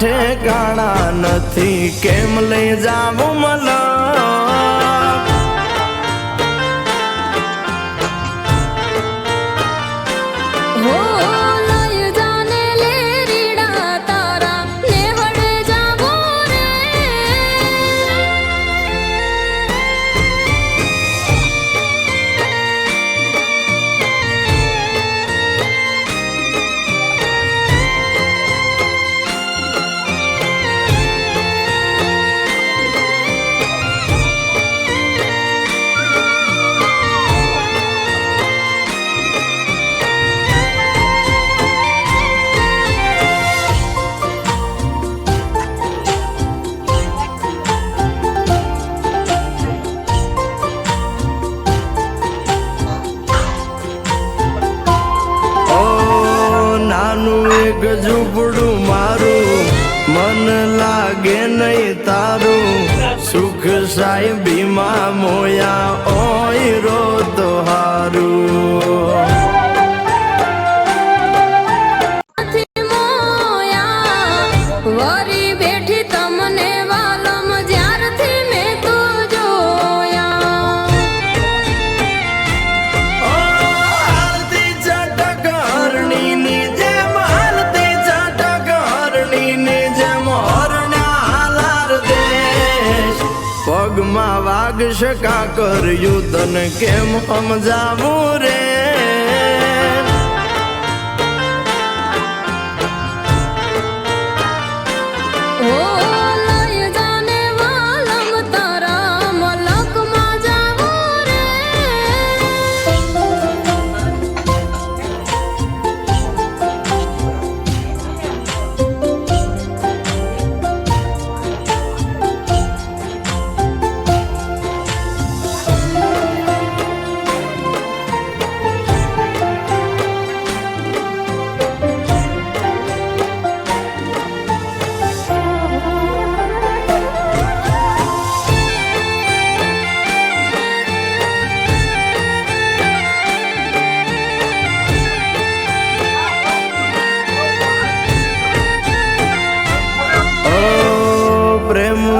ઠેકાણા નથી. કેમ લઈ જાવું મલા હો એક ઝૂંપડું મારું. મન લાગે નહીં તારું. સુખ સાહેબીમાં મોયા ઓય રો તો હારું પગમાં વાગશ કાકર યુધન કેમ સમજાવું રે?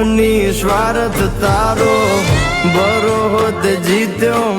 પ્રેમની સ્વાર્થ તારો બરોત જીત્યો